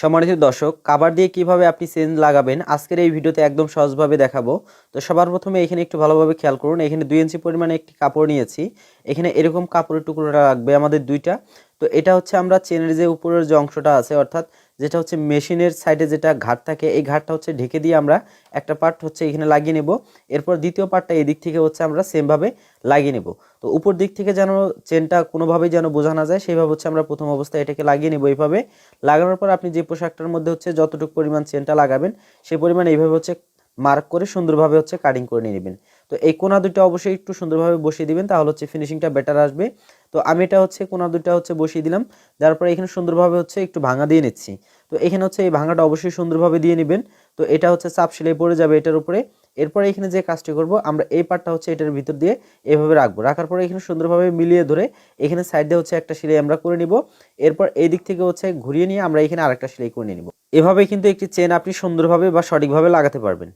সম্মানিত দর্শক, কাবার দিয়ে কীভাবে আপনি চেন লাগাবেন, আজকের এই ভিডিওতে একদম সহজভাবে দেখাবো। তো সবার প্রথমে এখানে একটু ভালোভাবে খেয়াল করুন, এখানে দুই ইঞ্চি পরিমাণে একটি কাপড় নিয়েছি। এখানে এরকম কাপড়ের টুকরোটা লাগবে আমাদের দুইটা। তো এটা হচ্ছে আমরা চেনের যে উপরের যে অংশটা আছে, অর্থাৎ যেটা হচ্ছে মেশিনের সাইডে যেটা ঘাট থাকে, এই ঘাটটা হচ্ছে ঢেকে দিয়ে আমরা একটা পার্ট হচ্ছে এখানে লাগিয়ে নেব। এরপর দ্বিতীয় পার্টটা এই দিক থেকে হচ্ছে আমরা সেমভাবে লাগিয়ে নেব। তো উপর দিক থেকে যেন চেনটা কোনোভাবেই যেন বোঝা না যায়, সেইভাবে হচ্ছে আমরা প্রথম অবস্থায় এটাকে লাগিয়ে নেব এইভাবে। লাগানোর পর আপনি যে পোশাকটার মধ্যে হচ্ছে যতটুকু পরিমাণ চেনটা লাগাবেন সেই পরিমাণ এইভাবে হচ্ছে মার্ক করে সুন্দরভাবে হচ্ছে কাটিং করে নিয়ে নেবেন। তো এই কোনা দুটো অবশ্যই একটু সুন্দরভাবে বসিয়ে দিবেন, তাহলে হচ্ছে ফিনিশিংটা বেটার আসবে। তো আমি এটা হচ্ছে কোনা দুটো হচ্ছে বসিয়ে দিলাম, যার পরে এখানে সুন্দরভাবে হচ্ছে একটু ভাঙা দিয়ে নিচ্ছি। তো এখানে হচ্ছে এই ভাঙাটা অবশ্যই সুন্দরভাবে দিয়ে নেবেন, তো এটা হচ্ছে চাপ সেলাই পড়ে যাবে এটার উপরে। এরপরে এখানে যে কাজটি করব, আমরা এই পার্টটা হচ্ছে এটার ভিতর দিয়ে এভাবে রাখব। রাখার পরে এখানে সুন্দরভাবে মিলিয়ে ধরে এখানে সাইড হচ্ছে একটা সেলাই আমরা করে নিব। এরপর এই দিক থেকে হচ্ছে ঘুরিয়ে নিয়ে আমরা এখানে আরেকটা সেলাই করে নিব। এভাবে কিন্তু একটি চেন আপনি সুন্দরভাবে বা সঠিকভাবে লাগাতে পারবেন।